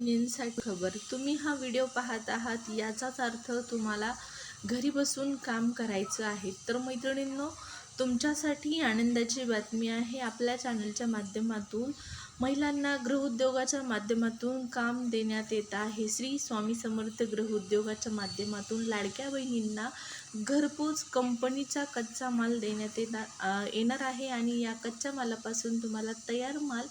साठी खबर. तुम्ही हा व्हिडिओ पाहत आहात याचाच अर्थ तुम्हाला घरी बसून काम करायचं आहे. तर मैत्रिणींनो तुमच्यासाठी आनंदाची बातमी आहे. आपल्या चॅनलच्या माध्यमातून महिलांना गृहउद्योगाच्या माध्यमातून काम देण्यात येत आहे. श्री स्वामी समर्थ गृहउद्योगाच्या माध्यमातून लाडक्या बहिणींना घरपोच कंपनीचा कच्चा माल देण्यात येणार येणार आहे. आणि या कच्च्या मालापासून तुम्हाला तयार माल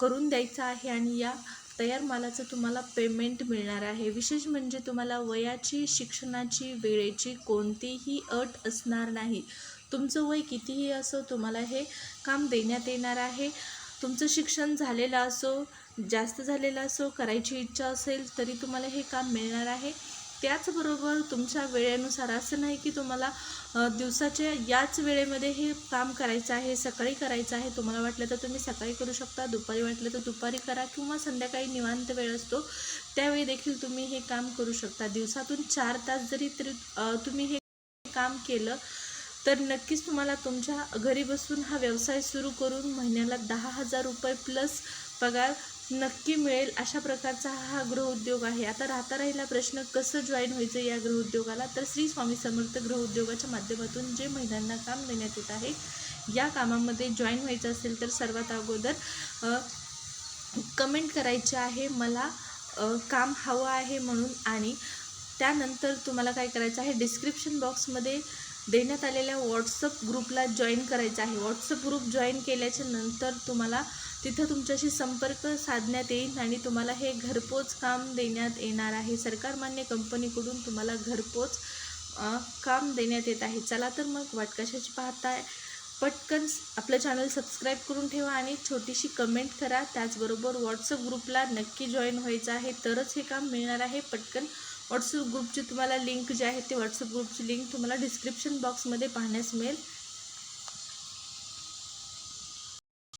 करून द्यायचा आहे. आणि या तयार मालाचं तुम्हाला पेमेंट मिळणार आहे. विशेष म्हणजे तुम्हाला वयाची शिक्षणाची वेळेची कोणतीही अट असणार नाही. तुमचं वय कितीही असो तुम्हाला हे काम देण्यात येणार आहे. तुमचं शिक्षण झालेलं असो जास्त झालेलं असो करायची इच्छा असेल तरी तुम्हाला हे काम मिळणार आहे. त्याचबरोबर तुमच्या वेळेनुसार असं नाही की तुम्हाला दिवसाच्या याच वेळेमध्ये हे काम करायचं आहे सकाळी करायचं आहे तुम्हाला वाटलं तर तुम्ही सकाळी करू शकता दुपारी वाटलं तर दुपारी करा किंवा संध्याकाळी निवांत वेळ असतो त्यावेळी देखील तुम्ही हे काम करू शकता. दिवसातून चार तास जरी तरी तुम्ही हे काम केलं तर नक्कीच तुम्हाला तुमच्या घरी बसून हा व्यवसाय सुरू करून महिन्याला दहा हजार रुपये प्लस पगार नक्की मिळेल अशा प्रकारचा हा गृहउद्योग आहे. आता राहता राहिला प्रश्न कसं जॉईन व्हायचं या गृहउद्योगाला तर श्री स्वामी समर्थ गृहउद्योगाच्या माध्यमातून जे महिलांना काम देण्यात येत आहे या कामामध्ये जॉईन व्हायचं असेल तर सर्वात अगोदर कमेंट करायचे आहे मला काम हवं आहे म्हणून आणि त्यानंतर तुम्हाला काय करायचं आहे डिस्क्रिप्शन बॉक्समध्ये देण्यात आलेल्या व्हॉट्सअप ग्रुपला जॉईन करायचं आहे. व्हॉट्सअप ग्रुप जॉईन केल्याच्यानंतर तुम्हाला तिथं तुमच्याशी संपर्क साधण्यात येईल आणि तुम्हाला हे घरपोच काम देण्यात येणार आहे. सरकारमान्य कंपनीकडून तुम्हाला घरपोच काम देण्यात येत आहे. चला तर मग वाट कशाची पाहताय. पटकन आपलं चॅनल सबस्क्राईब करून ठेवा आणि छोटीशी कमेंट करा. त्याचबरोबर व्हॉट्सअप ग्रुपला नक्की जॉईन व्हायचं आहे. तरच हे काम मिळणार आहे. पटकन व्हॉट्सअप ग्रुपची तुम्हाला लिंक जी आहे ते व्हॉट्सअप ग्रुपची लिंक तुम्हाला डिस्क्रिप्शन बॉक्समध्ये पाहण्यास मिळेल.